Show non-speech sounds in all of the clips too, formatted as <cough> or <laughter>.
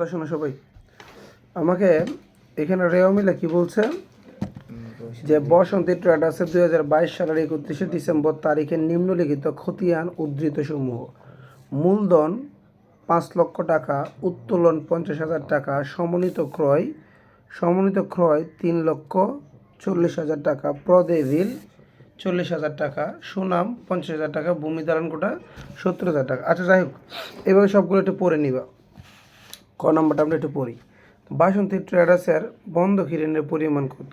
কথা শোনো সবাই। আমাকে এখানে রেও মিলে কি বলছে? যে বসন্তী ট্রেডার্সের দুই হাজার বাইশ সালের একত্রিশে ডিসেম্বর তারিখে নিম্নলিখিত খতিয়ান উদ্ধৃত সমূহ। মূলধন পাঁচ লক্ষ টাকা, উত্তোলন পঞ্চাশ হাজার টাকা, সমন্বিত ক্রয় সমন্বিত ক্রয় তিন লক্ষ চল্লিশ হাজার টাকা প্রদেভিল চল্লিশ হাজার টাকা, সুনাম পঞ্চাশ হাজার টাকা, ভূমি দালান কোটা সত্তর হাজার টাকা। আচ্ছা যাই হোক, এভাবে সবগুলো একটু পড়ে নিবা। ক নম্বরটা আমরা একটু পড়ি। বাসন্তী ট্রেডার্সের বন্ধক ঋণের পরিমাণ কত?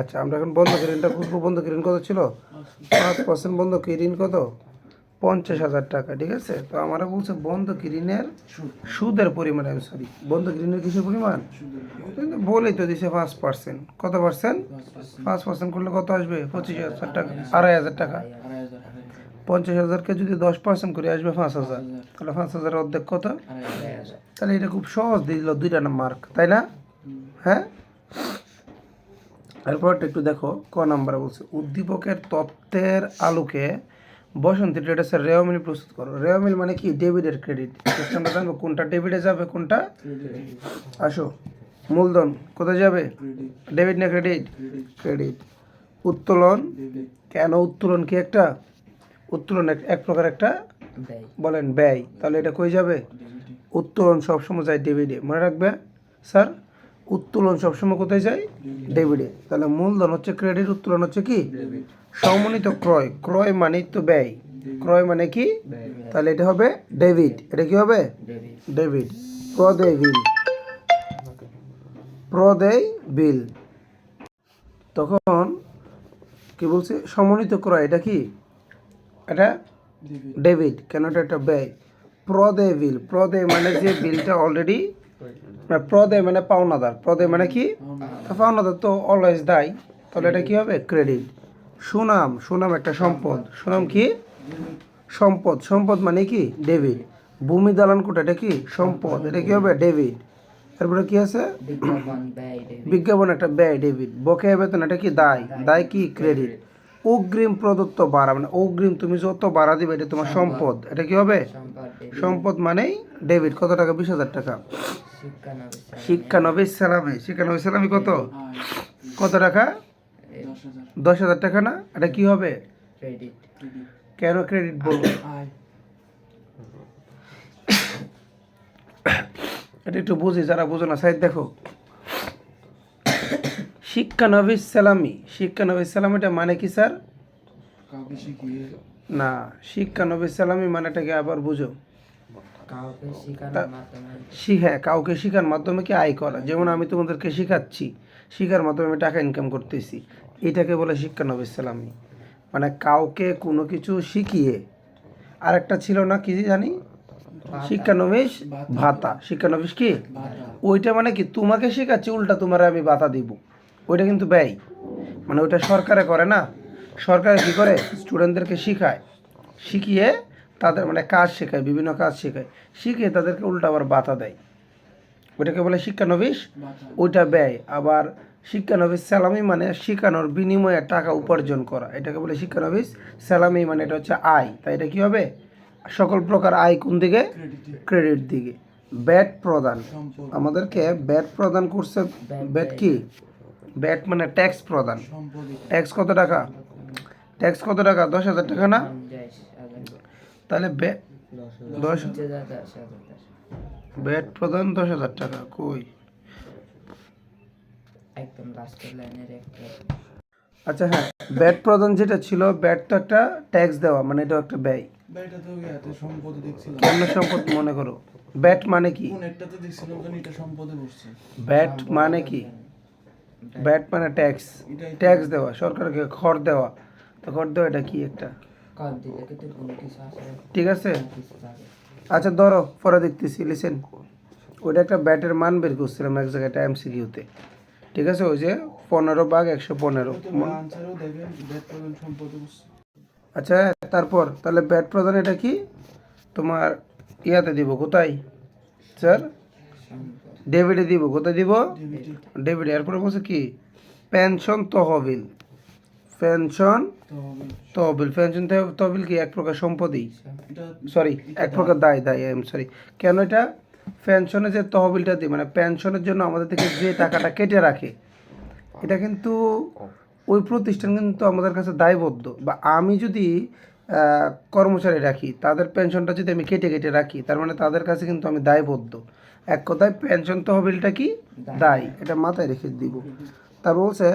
আচ্ছা আমরা এখন বন্ধক ঋণটা খুঁজবো। বন্ধক ঋণ কত ছিল? পাঁচ পার্সেন্ট বন্ধক ঋণ কত? পঞ্চাশ হাজার টাকা, ঠিক আছে? তো আমরা বলছে বন্ধক ঋণের সুদের পরিমাণ, আমি সরি বন্ধ ঋণের কিসের পরিমাণ? বলেই তো দিছে পাঁচ পার্সেন্ট কত পার্সেন্ট পাঁচ পার্সেন্ট করলে কত আসবে? পঁচিশ হাজার টাকা, আড়াই হাজার টাকা। পঞ্চাশ হাজারকে যদি দশ পার্সেন্ট করে আসবে পাঁচ হাজার তাহলে পাঁচ হাজার অর্ধেক কত? তাহলে এটা খুব সহজ দিয়ে দিল দুইটা মার্ক তাই না? হ্যাঁ? এরপরটা একটু দেখো ক নাম্বার বলছে উদ্দীপকের তত্ত্বের আলোকে বসন্তী ট্রেডার্সের রেওমিল প্রস্তুত করো। রেওমিল মানে কি? ডেবিটের ক্রেডিট সিস্টেমটা জানব কোনটা ডেবিটে যাবে কোনটা? আসো মূলধন কোথায় যাবে? ডেবিট না ক্রেডিট ক্রেডিট উত্তোলন? কেন উত্তোলন কি একটা? উত্তোলন এক- প্রকার একটা বলেন ব্যয়। তাহলে এটা কই যাবে? উত্তোলন সবসময় যায় ডেবিটে মনে রাখবে? স্যার উত্তোলন সবসময় কোথায় যায়? ডেবিটে তাহলে মূলধন হচ্ছে ক্রেডিট উত্তোলন হচ্ছে কি? সমন্বিত ক্রয়। ক্রয় মানেই তো ব্যয়। ক্রয় মানে কি? তাহলে এটা হবে ডেবিট এটা কি হবে? ডেবিট প্রদেয় বিল। প্রদেয় বিল। তখন কি বলছে? সমন্বিত ক্রয়। এটা কি? এটা ডেবিট কেন এটা একটা ব্যয়? প্রদে বিল। প্রদে মানে যে বিলটা অলরেডি প্রদে মানে পাওনাদার। প্রদে মানে কি? পাওনাদার। তো অলওয়েজ দায়। তাহলে এটা কি হবে? ক্রেডিট সুনাম সুনাম একটা সম্পদ। সুনাম কি? সম্পদ। সম্পদ মানে কি? ডেবিট ভূমি দালান কোটা এটা কি? সম্পদ। এটা কি হবে? ডেবিট তারপরে কি আছে? বিজ্ঞাপন বিজ্ঞাপন একটা ব্যয় ডেবিট বকেয়া বেতন এটা কি? দায়। দায়। কি? ক্রেডিট অগ্রিম প্রদত্ত বাড়া মানে অগ্রিম তুমি যত বাড়া দিবে এটা তোমার সম্পদ। এটা কি হবে? সম্পদ মানেই ডেবিট কত টাকা? বিশ হাজার টাকা। শিক্ষানবিশ শিক্ষানবিশ সালামে। শিক্ষানবিশ সালামি। কত? কত টাকা? দশ হাজার। টাকা না? এটা কি হবে? কেন ক্রেডিট বলব? এটা একটু বুঝি যারা বুঝো না সাইড দেখো। শিক্ষানবিশ সালামি। শিক্ষানবিশ সালামিটা মানে কি স্যার? না শিক্ষানবিশ সালামি মানেটাকে আবার বুঝো? মাধ্যমে। কাউকে শিখার মাধ্যমে কি আয় করা? যেমন আমি তোমাদেরকে শেখাচ্ছি শিখার মাধ্যমে আমি টাকা ইনকাম করতেছি এটাকে বলে শিক্ষানবিশ সালামি। মানে কাউকে কোনো কিছু শিখিয়ে আরেকটা ছিল না কি জানি? শিক্ষানবিশ ভাতা। শিক্ষানবিশ কি? ওইটা মানে কি তোমাকে শেখাচ্ছি উল্টা তোমার আমি ভাতা দিব। ওইটা কিন্তু ব্যয়। মানে ওইটা সরকারে করে না। সরকারে কি করে? স্টুডেন্টদেরকে শিখায়। শিখিয়ে তাদের মানে কাজ শেখায় বিভিন্ন কাজ শেখায়। শিখিয়ে তাদেরকে উল্টা আবার বাতা দেয়। ওইটাকে বলে শিক্ষানবিশ ওইটা ব্যয়। আবার শিক্ষানবিশ স্যালামি মানে শিখানোর বিনিময়ে টাকা উপার্জন করা। এটাকে বলে শিক্ষানবিশ স্যালামি মানে এটা হচ্ছে আয়। তাই এটা কী হবে? সকল প্রকার আয় কোন দিকে? ক্রেডিট দিকে। ব্যাট প্রদান। আমাদেরকে ব্যাট প্রদান করছে। ব্যাট কি? ব্যাট মানে ট্যাক্স প্রদান। ট্যাক্স কত টাকা? ট্যাক্স কত টাকা? দশ হাজার টাকা না? তাহলে ব্যাট দশ ব্যাট প্রদান দশ হাজার টাকা কই? একদম লাস্টের লাইনের একটা। আচ্ছা হ্যাঁ ব্যাট প্রদান যেটা ছিল ব্যাট তো একটা ট্যাক্স দেওয়া মানে এটা একটা ব্যয়। কেমন সম্পদ মনে করো? ব্যাট মানে কি? কোন একটাতে দেখছিলাম জানি এটা সম্পদে বসছে। ব্যাট মানে কি? ব্যাট মানে ট্যাক্স ট্যাক্স দেওয়া সরকারকে খর দেওয়া। তো খর দেওয়া এটা কি একটা? ঠিক আছে? আচ্ছা ধরো পরে দেখতেছি লিসেন ওইটা একটা ব্যাটের মান বের করছিলাম এক জায়গায় টাইম সিকিউতে ঠিক আছে? ওই যে পনেরো বাঘ একশো পনেরো। আচ্ছা তারপর তাহলে ব্যাট প্রধান এটা কি? তোমার ইয়াতে দিব কোথায়? স্যার? ডেবিটে দিব কোথায় দিব? ডেবিটে এরপরে বলছে কি? পেনশন তহবিল। পেনশন তহবিল। পেনশন তহবিল কি? এক প্রকার সম্পদই সরি এক প্রকার দায় দায় আই এম সরি কেন এটা? পেনশনের যে তহবিলটা দিই মানে পেনশনের জন্য আমাদের থেকে যে টাকাটা কেটে রাখে এটা কিন্তু ওই প্রতিষ্ঠান কিন্তু আমাদের কাছে দায়বদ্ধ। বা আমি যদি কর্মচারী রাখি তাদের পেনশনটা যদি আমি কেটে কেটে রাখি তার মানে তাদের কাছে কিন্তু আমি দায়বদ্ধ। এক কথায় পেনশন তহবিলটা কি? দায়। এটা মাথায় রেখে দিব। তার বলছে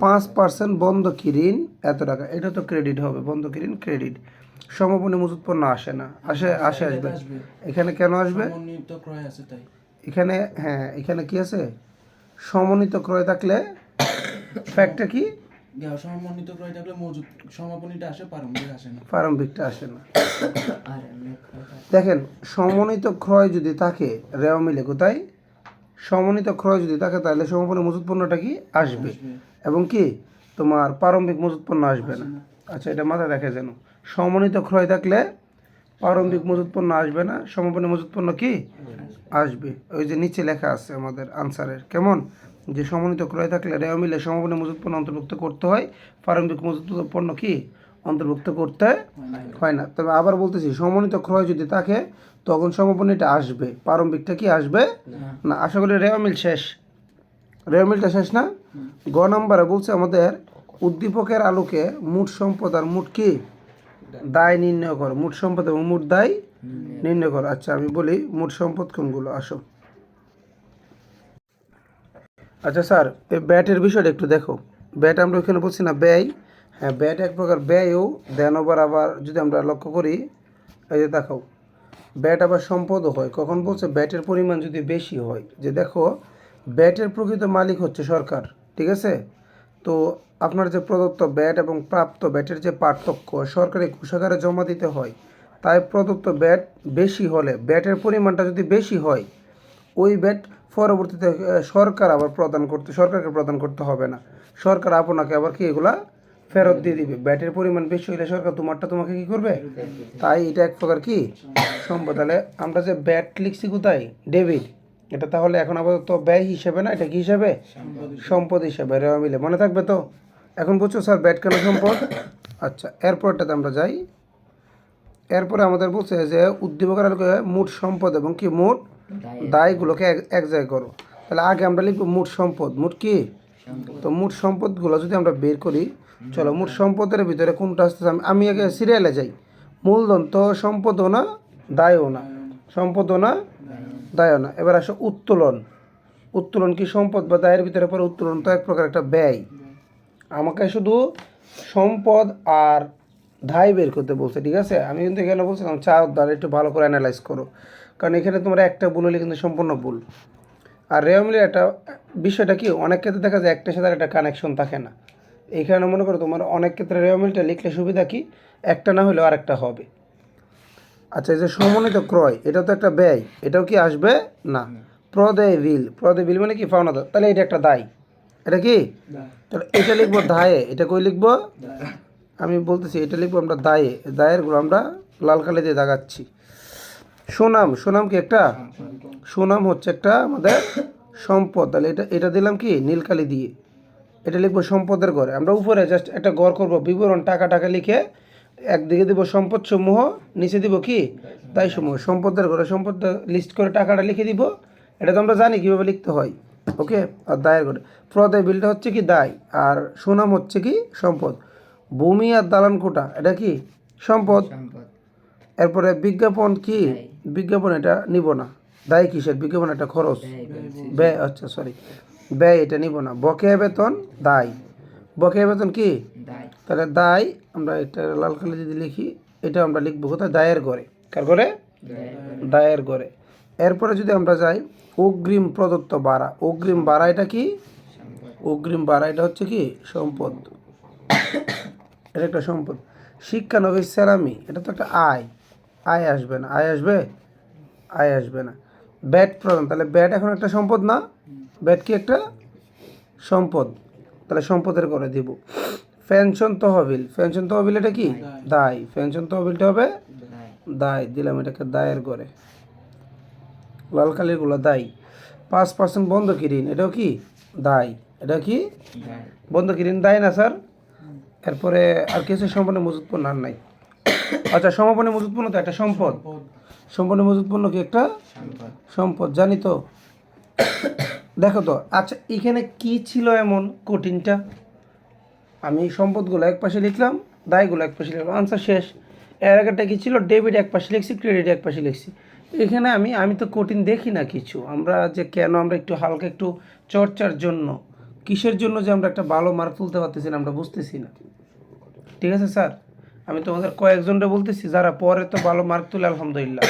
পাঁচ পার্সেন্ট বন্ধকি ঋণ? এত টাকা। এটা তো ক্রেডিট হবে। বন্ধকি ঋণ? ক্রেডিট। সমপনী মজুত পণ্য আসে না। আসে আসে আসবে। এখানে কেন আসবে? এখানে হ্যাঁ এখানে কি আছে? সমন্বিত ক্রয় থাকলে <coughs> ফ্যাক্টটা কি? সমন্বিত ক্রয় থাকলে মজুদ সমাপনীটা আসে প্রারম্ভিক আসে না। প্রারম্ভিকটা আসে না। দেখেন সমন্বিত ক্রয় যদি থাকে রেওয়া মিলে কোথায়? সমন্বিত ক্রয় যদি থাকে তাহলে সমাপনী মজুত পণ্যটা কি? আসবে। এবং কি? তোমার প্রারম্ভিক মজুত পণ্য আসবে না। আচ্ছা এটা মাথায় দেখে যেন। সমন্বিত ক্রয় থাকলে প্রারম্ভিক মজুত পণ্য আসবে না সমাপনী মজুত পণ্য কি? আসবে। ওই যে নিচে লেখা আছে আমাদের আনসারের। কেমন? যে সমন্বিত ক্রয় থাকলে রেওয়া মিলে সমাপনী মজুত পণ্য অন্তর্ভুক্ত করতে হয়। প্রারম্ভিক মজুত পণ্য কি? অন্তর্ভুক্ত করতে হয় না। তবে আবার বলতেছি সমন্বিত ক্রয় যদি থাকে তখন সমাপনীটা আসবে। প্রারম্ভিকটা কি আসবে? না। আশা করি রেওয়া মিল শেষ। রেওয়া মিলটা শেষ না? গ নম্বরে বলছে আমাদের উদ্দীপকের আলোকে মোট সম্পদ আর মোট কি? দায়। নির্ণয় কর। মোট সম্পদ এবং মোট দায় নির্ণয় কর। আচ্ছা আমি বলি মোট সম্পদ কোনগুলো? আসো। আচ্ছা স্যার, এই ব্যাটের বিষয়টা একটু দেখো। ব্যাট আমরা ওইখানে বলছি না ব্যয়। হ্যাঁ ব্যাট এক প্রকার ব্যয়ও দেন ওভার আবার যদি আমরা লক্ষ্য করি, এই যে দেখাও ব্যাট আবার সম্পদও হয়। কখন বলছে ব্যাটের পরিমাণ যদি বেশি হয়, যে দেখো, ব্যাটের প্রকৃত মালিক হচ্ছে সরকার, ঠিক আছে? তো আপনার যে প্রদত্ত ব্যাট এবং প্রাপ্ত ব্যাটের যে পার্থক্য, সরকারি কোষাগারে জমা দিতে হয়, তাই প্রদত্ত ব্যাট বেশি হলে, ব্যাটের পরিমাণটা যদি বেশি হয়, ওই ব্যাট পরবর্তীতে সরকার আবার প্রদান করতে, সরকারকে প্রদান করতে হবে না। সরকার আপনাকে আবার কি এগুলা ফেরত দিয়ে দিবে? ব্যাটের পরিমাণ বেশি হলে সরকার তোমারটা তোমাকে কি করবে? তাই এটা এক প্রকার কি? সম্পদ তাহলে আমরা যে ব্যাট লিখছি কোথায়? ডেবিট এটা তাহলে এখন আপাতত ব্যয় হিসেবে না? এটা কি হিসেবে? সম্পদ হিসেবে। রেওয়া মিলে। মনে থাকবে তো? এখন বুঝছ স্যার, ব্যাট কেন সম্পদ? আচ্ছা এরপরটাতে আমরা যাই। এরপরে আমাদের বলছে যে, উদ্দীপকের মোট সম্পদ এবং কি? মোট দায়গুলোকে এক জায়গায় করো। তাহলে আগে আমরা লিখব মোট সম্পদ। মোট কি? তো মোট সম্পদগুলো যদি আমরা বের করি চলো মোট সম্পদের ভিতরে কোনটা আসতেছে? আমি- আমি আগে সিরিয়ালে যাই। মূলধন তো সম্পদও না দায়ও না। সম্পদও না দায়ও না। এবার আসো উত্তোলন। উত্তোলন কি সম্পদ বা দায়ের ভিতরে পরে উত্তোলন? তো এক প্রকার একটা ব্যয়। আমাকে শুধু সম্পদ আর ধাই বের করতে বলছে ঠিক আছে? আমি কিন্তু এখানে বলছিলাম চা দ্বারা একটু ভালো করে অ্যানালাইজ করো। কারণ এখানে তোমরা একটা ভুল হলে কিন্তু সম্পূর্ণ ভুল। আর রেওমিলের একটা বিষয়টা কি অনেক ক্ষেত্রে দেখা যায় একটার সাথে আর একটা কানেকশন থাকে না। এইখানে মনে করো তোমার অনেক ক্ষেত্রে রেওমিলটা লিখলে সুবিধা কি একটা না হলেও আরেকটা হবে। আচ্ছা এই যে সমন্বিত ক্রয় এটা তো একটা ব্যয় এটাও কি আসবে? না। প্রদেয় বিল প্রদেয় বিল মানে কি? পাওনা তাহলে এটা একটা দায়। এটা কি? তাহলে এটা লিখব দায়ে এটা কই লিখব? আমি বলতেছি এটা লিখব আমরা দায়ে দায়েরগুলো আমরা লাল কালি দিয়ে দাগাচ্ছি। সুনাম সুনাম কি একটা? সুনাম হচ্ছে একটা আমাদের সম্পদ। তাহলে এটা এটা দিলাম কি? নীলকালি দিয়ে। এটা লিখব সম্পদের ঘরে। আমরা উপরে জাস্ট একটা গড় করব, বিবরণ, টাকা টাকা লিখে একদিকে দিব সম্পদ সমূহ, নিচে দিব কি? তাই সমূহ। সম্পদের ঘরে সম্পদ লিস্ট করে টাকাটা লিখে দিব। এটা তো আমরা জানি কীভাবে লিখতে হয়। ওকে আর দায়ের ঘরে। প্রদায় বিলটা হচ্ছে কি? দায়। আর সুনাম হচ্ছে কি? সম্পদ। ভূমি আর দালান কোটা, এটা কি? সম্পদ। সম্পদ। এরপরে বিজ্ঞাপন কি? বিজ্ঞাপন এটা নিব না। দায় কিসের? বিজ্ঞাপন একটা খরচ। ব্যয় আচ্ছা সরি ব্যয় এটা নিব না। বকেয়া বেতন দায়। বকেয়া বেতন কি? তাহলে দায় আমরা এটা লাল কালি যদি লিখি এটা আমরা লিখব কোথায়? দায়ের ঘরে। কার ঘরে? দায়ের ঘরে। এরপরে যদি আমরা যাই অগ্রিম প্রদত্ত বাড়া অগ্রিম বাড়া এটা কি? অগ্রিম বাড়া এটা হচ্ছে কি? সম্পদ। <coughs> এটা একটা সম্পদ। শিক্ষানবিশ সেরামি এটা তো একটা আয়। আয় আসবে না আয় আসবে? আয় আসবে না। ব্যাট প্রদান তাহলে ব্যাট এখন একটা সম্পদ না? ব্যাট কি একটা সম্পদ? তাহলে সম্পদের করে দিব। পেনশন তহবিল পেনশন তহবিল এটা কি? দায়। পেনশন তহবিলটা হবে দায়। দিলাম এটাকে দায়ের করে লাল কালিরগুলো দায়। পাঁচ পার্সেন্ট বন্ধকি ঋণ? এটাও কি? দায়। এটা কি? বন্ধ ঋণ? দায় না স্যার? এরপরে আর কিছু সম্পন্ন মজুত পণ্য আর নাই। আচ্ছা সমাপনী মজুত পণ্য তো একটা সম্পদ। সম্পূর্ণ মজুত পণ্য কি একটা সম্পদ। জানি তো। দেখো তো আচ্ছা এখানে কি ছিল এমন কঠিনটা? আমি সম্পদগুলো এক পাশে লিখলাম দায়গুলো এক পাশে লিখলাম আনসার শেষ। এর আগেটা কী ছিল? ডেবিট এক পাশে লিখছি ক্রেডিট এক পাশে লিখছি। এখানে আমি আমি তো কঠিন দেখি না কিছু। আমরা যে কেন আমরা একটু হালকা একটু চর্চার জন্য কিসের জন্য যে আমরা একটা ভালো মার্ক তুলতে পারতেছি না আমরা বুঝতেছি না। ঠিক আছে স্যার? আমি তোমাদের কয়েকজনটা বলতেছি যারা পরে তো ভালো মার্ক তুলে আলহামদুলিল্লাহ।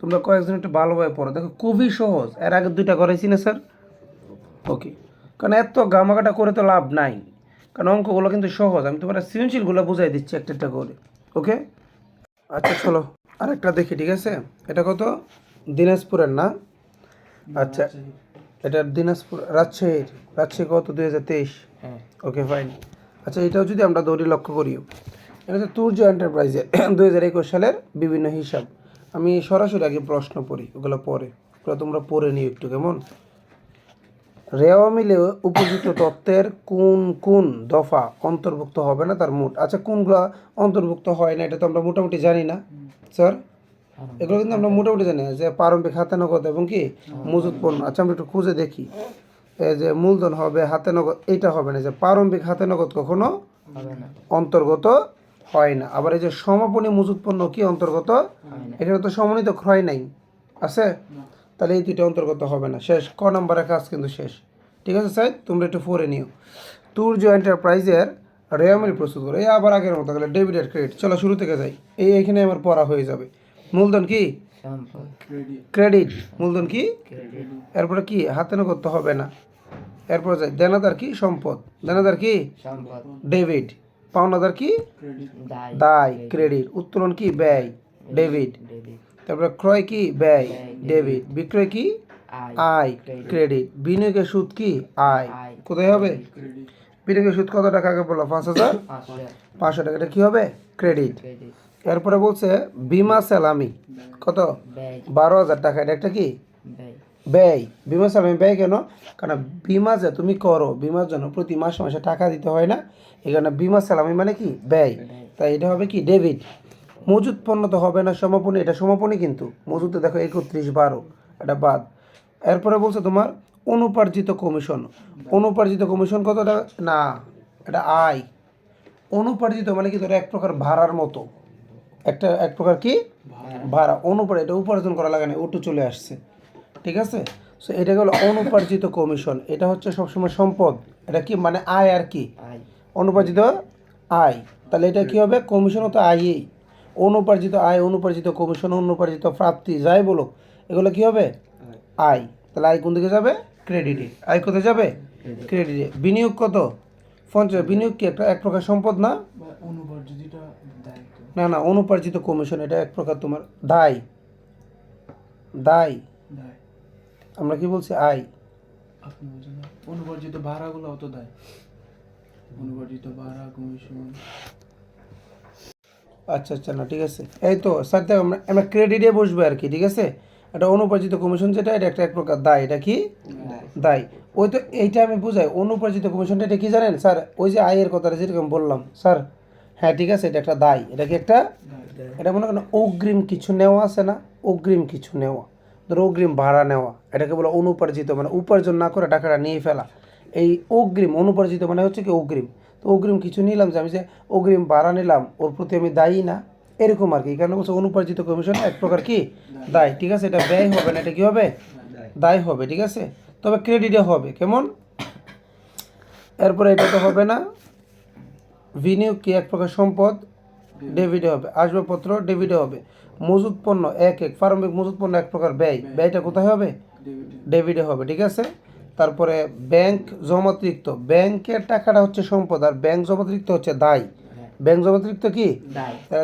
তোমরা কয়েকজন একটু ভালোভাবে পড়ো। দেখো খুবই সহজ। এর আগে দুইটা করাইছি না স্যার? ওকে কারণ এত গামাকাটা করে তো লাভ নাই। কারণ অঙ্কগুলো কিন্তু সহজ। আমি তোমার সৃজনশীলগুলো বুঝাই দিচ্ছি একটা একটা করে। ওকে আচ্ছা চলো। আরেকটা দেখি ঠিক আছে? এটা কত? দিনাজপুরের না? আচ্ছা এটা দিনাজপুর রাজশাহীর। রাজশাহী কত? দুই হাজার তেইশ। হ্যাঁ। ওকে ফাইন আচ্ছা এটাও যদি আমরা দৌড়ি লক্ষ্য করিও। এটা হচ্ছে তুর্য এন্টারপ্রাইজের <clears throat> দুই হাজার একুশ সালের বিভিন্ন হিসাব। আমি সরাসরি আগে প্রশ্ন পড়ি ওগুলো পরে। ওগুলো তোমরা পড়ে নিও একটু কেমন? রেওয়া মিলে উপযুক্ত তত্ত্বের কোন কোন দফা অন্তর্ভুক্ত হবে না তার মোট? আচ্ছা কোনগুলো অন্তর্ভুক্ত হয় না এটা তো আমরা মোটামুটি জানি না স্যার। এগুলো কিন্তু আমরা মোটামুটি জানি যে প্রারম্ভিক হাতে নগদ এবং কি মজুত পণ্য। আচ্ছা আমরা একটু খুঁজে দেখি। এই যে মূলধন হবে হাতে নগদ এইটা হবে না যে প্রারম্ভিক হাতে নগদ কখনো অন্তর্গত হয় না। আবার এই যে সমাপনী মজুত পণ্য কি অন্তর্গত? এখানে তো সমন্বিত ক্রয় নাই। আছে? তাহলে এই দুইটা অন্তর্গত হবে না। শেষ। ক নম্বরের কাজ কিন্তু শেষ। ঠিক আছে স্যার তোমরা একটু পরে নিও। ট্যুর তুর্য এন্টারপ্রাইজের রেয়ামিল প্রস্তুত করো। এই আবার আগের মতো তাহলে ডেবিট আর ক্রেডিট। চলো শুরু থেকে যাই। এই এখানে আমার পড়া হয়ে যাবে। মূলধন কি? ক্রেডিট। ক্রেডিট। মূলধন কি? এরপরে কি? হাতে না করতে হবে না। এরপরে যাই। দেনাদার কি? সম্পদ। দেনাদার কি? সম্পদ। ডেবিট। পাওনাদার কি? দায় ক্রেডিট। উত্তোলন কি? ব্যয় ডেবিট। তারপরে ক্রয় কি? ব্যয় ডেবিট। বিক্রয় কি? আয় ক্রেডিট। বিনিয়োগের সুদ কি? আয়। কোথায় হবে? বিনিয়োগের সুদ কত টাকা আগে বলল পাঁচ হাজার? পাঁচশো। টাকা। এটা কি হবে? ক্রেডিট। ক্রেডিট। এরপরে বলছে বিমা সেলামি। কত? বারো হাজার টাকা। এটা একটা কি? ব্যয়। বিমা সালামি ব্যয় কেন? কারণ বিমা যে তুমি করো, বিমার জন্য প্রতি মাসে মাসে টাকা দিতে হয় না। এখানে বিমা সালামি মানে কি? ব্যয়। তাই এটা হবে কি? ডেবিট। মজুত পণ্য তো হবে না সমাপনী এটা সমাপনী কিন্তু। মজুতে দেখো একত্রিশ বারো। এটা বাদ। এরপরে বলছে তোমার অনুপার্জিত কমিশন। অনুপার্জিত কমিশন কত টাকা না, এটা আয়। অনুপার্জিত মানে কি? ধরো এক প্রকার ভাড়ার মতো। একটা, এক প্রকার কি? ভাড়া। অনুপার এটা উপার্জন করা লাগে না, ওটু চলে আসছে। ঠিক আছে? সো এটা হলো অনুপার্জিত কমিশন এটা হচ্ছে সবসময় সম্পদ। এটা কি? মানে আয় আর কি? আয়। অনুপার্জিত আয়। তাহলে এটা কি হবে? কমিশনও তো আয়ই। অনুপার্জিত আয় অনুপার্জিত কমিশন অনুপার্জিত প্রাপ্তি যাই বলো এগুলো কি হবে? আয়। তাহলে আয় কোন দিকে যাবে? ক্রেডিটে আয় কোথায় যাবে? ক্রেডিটে বিনিয়োগ কত? পঞ্চাশ। বিনিয়োগ। কি একটা এক প্রকার সম্পদ না? না না অনুপার্জিত কমিশন এটা এক প্রকার তোমার দায়। দায়। আমরা কি বলছি আয় আপনি বলছেন না? অনুপার্জিত ভাড়াগুলো অত দায়? অনুপার্জিত ভাড়া কমিশন আচ্ছা আচ্ছা না ঠিক আছে। এই তো স্যার দেখ আমরা আমরা ক্রেডিটে বসবে আর কি ঠিক আছে? এটা অনুপার্জিত কমিশন যেটা এটা একটা এক প্রকার দায় এটা কি? দায়। ওই তো এইটা আমি বুঝাই অনুপার্জিত কমিশনটা এটা কি জানেন? স্যার ওই যে আয়ের কথাটা যেরকম বললাম স্যার হ্যাঁ ঠিক আছে এটা একটা দায় এটা কি একটা? এটা মনে করেন অগ্রিম কিছু নেওয়া আছে না? অগ্রিম কিছু নেওয়া। অগ্রিম ভাড়া নেওয়া, এটাকে বলে অনুপার্জিত মানে উপার্জন না করে টাকাটা নিয়ে ফেলা। এই অগ্রিম, অনুপার্জিত মানে হচ্ছে কি অগ্রিম। তো অগ্রিম কিছু নিলাম, যে আমি যে অগ্রিম ভাড়া নিলাম, ওর প্রতি আমি দায়ী না, এরকম আর কি। কারণে বলছে অনুপার্জিত কমিশন এক প্রকার কি? দায়, ঠিক আছে? এটা ব্যয় হবে না, এটা কী হবে? দায় হবে, ঠিক আছে? তবে ক্রেডিটে হবে, কেমন? এরপরে এটা তো হবে না। বিনিয়োগ কি এক প্রকার সম্পদ? ডেবিটে হবে আসবাবপত্র ডেবিটে হবে। মজুত পণ্য এক এক প্রারম্ভিক মজুত পণ্য এক প্রকার ব্যয়। ব্যয়টা কোথায় হবে? ডেবিট হবে ঠিক আছে? তারপরে ব্যাংক জমাতিরিক্ত ব্যাংকের টাকাটা হচ্ছে সম্পদ আর ব্যাংক জমাতিরিক্ত হচ্ছে দায়। ব্যাংক জমাতিরিক্ত কি?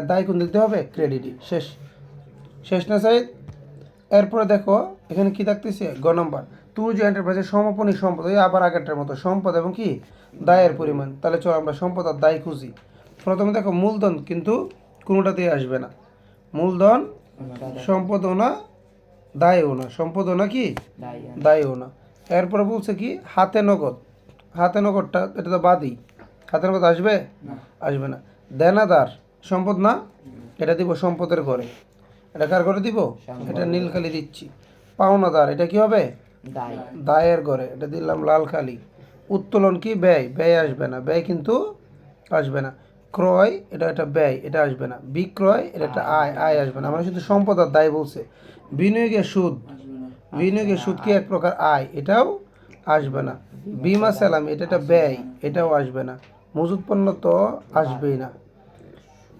দায়। কোন দিতে হবে? ক্রেডিটই শেষ। শেষ না সাইড এরপরে দেখো এখানে কি থাকতেছে? গ নম্বর। তুই যে এন্টারপ্রাইজের সমাপনী সম্পদ আবার আগেরটার মতো। সম্পদ এবং কি? দায়ের পরিমাণ। তাহলে চলো আমরা সম্পদ আর দায় খুঁজি। প্রথমে দেখো মূলধন কিন্তু কোনোটাতেই আসবে না। মূলধন সম্পদও না দায়ও না সম্পদও না কি? দায় দায়ও না এরপরে বলছে কি হাতে নগদ। হাতে নগদটা এটা তো বাদই। হাতে নগদ আসবে? আসবে না। দেনাদার সম্পদ না? এটা দিব সম্পদের ঘরে। এটা কার ঘরে দিব? এটা নীল কালি দিচ্ছি। পাওনাদার এটা কি হবে? দায়ের ঘরে। এটা দিলাম লাল কালি উত্তোলন কি? ব্যয়। ব্যয় আসবে না। ব্যয় কিন্তু আসবে না। ক্রয় এটা একটা ব্যয় এটা আসবে না। বিক্রয় এটা একটা আয় আয় আসবে না। আমরা শুধু সম্পদ আর দায় বলছে। বিনিয়োগের সুদ। বিনিয়োগের সুদ কি এক প্রকার আয়? এটাও আসবে না। বিমা সালাম এটা একটা ব্যয় এটাও আসবে না। মজুত পণ্য তো আসবেই না।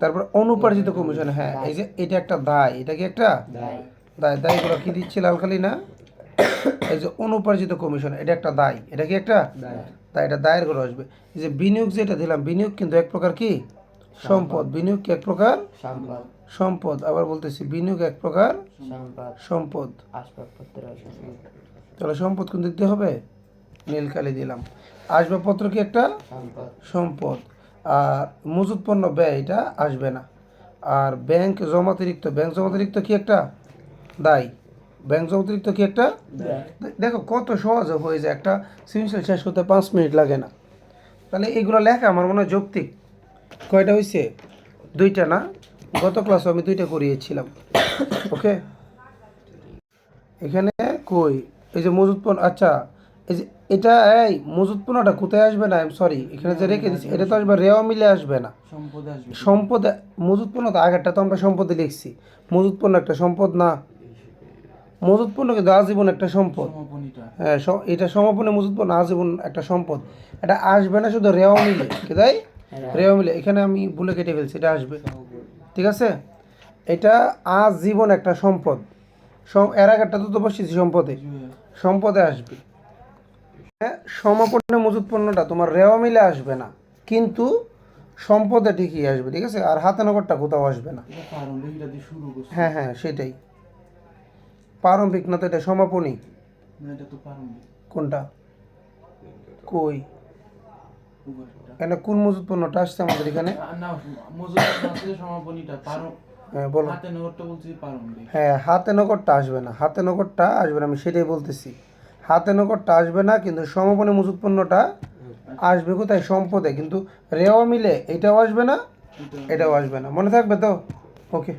তারপর অনুপার্জিত কমিশন হ্যাঁ এই যে এটা একটা দায়। এটা কি একটা দায়। দায়? দায়গুলো কি দিচ্ছে লালখালি না? এই যে অনুপার্জিত কমিশন এটা একটা দায়। এটা কি একটা? দায়। এটা দায়ের করে আসবে। এই যে বিনিয়োগ যেটা দিলাম বিনিয়োগ কিন্তু এক প্রকার কি? সম্পদ। বিনিয়োগ কি এক প্রকার? সম্পদ। আবার বলতেছি বিনিয়োগ এক প্রকার? সম্পদ। তাহলে সম্পদ কোন দিতে হবে? নীলকালি দিলাম। আসবাবপত্র কি একটা? সম্পদ। সম্পদ। আর মজুত পণ্য ব্যয় এটা আসবে না। আর ব্যাংক জমাতিরিক্ত ব্যাংক জমাতিরিক্ত কি একটা? দায়। ব্যাংক জমাতিরিক্ত কি একটা? দেখো কত সহজে হয়ে যায়। একটা সিমিস্টার শেষ হতে পাঁচ মিনিট লাগে না। তাহলে এইগুলো লেখা আমার মনে হয় যৌক্তিক। কয়টা হয়েছে দুইটা না? গত ক্লাসে আমি দুইটা করিয়েছিলাম। ওকে? এখানে কই? এই যে মজুত পণ্য আচ্ছা এই যে এটা এই পণ্যটা কোথায় আসবে না? সরি এখানে যে রেখে দিচ্ছি এটা তো আসবে রেওয়া মিলে আসবে না। সম্পদ আসবে। সম্পদ পণ্য তো আগেরটা তো আমরা সম্পদে লিখছি। মজুত পণ্য একটা সম্পদ না। মজুত পণ্য কিন্তু আজীবন একটা সম্পদ। হ্যাঁ এটা সমাপনে মজুত পণ্য আজীবন একটা সম্পদ। এটা আসবে না শুধু রেওয়া মিলে তাই? রেওয়া মিলে। এখানে আমি ভুলে কেটে ফেলছি এটা আসবে। ঠিক আছে? এটা আজীবন একটা সম্পদ। সম- এর আগেরটা তো তো বসেছি সম্পদে। সম্পদে আসবে। হ্যাঁ, সমাপনে মজুত পণ্যটা তোমার রেওয়া মিলে আসবে না কিন্তু সম্পদে ঠিকই আসবে ঠিক আছে? আর হাতে নগরটা কোথাও আসবে না। হ্যাঁ হ্যাঁ সেটাই। প্রারম্ভিক না তো এটা সমাপনী? কোনটা? কই। এখানে কোন মজুত পণ্যটা আসছে আমাদের এখানে? হ্যাঁ বলো। হাতে নগরটা হ্যাঁ হাতে নগরটা আসবে না। হাতে নগরটা আসবে না আমি সেটাই বলতেছি। হাতে নগরটা আসবে না কিন্তু সমাপনী মজুত পণ্যটা আসবে কোথায়? সম্পদে। কিন্তু রেওয়া মিলে এটাও আসবে না এটাও আসবে না। মনে থাকবে তো? ওকে।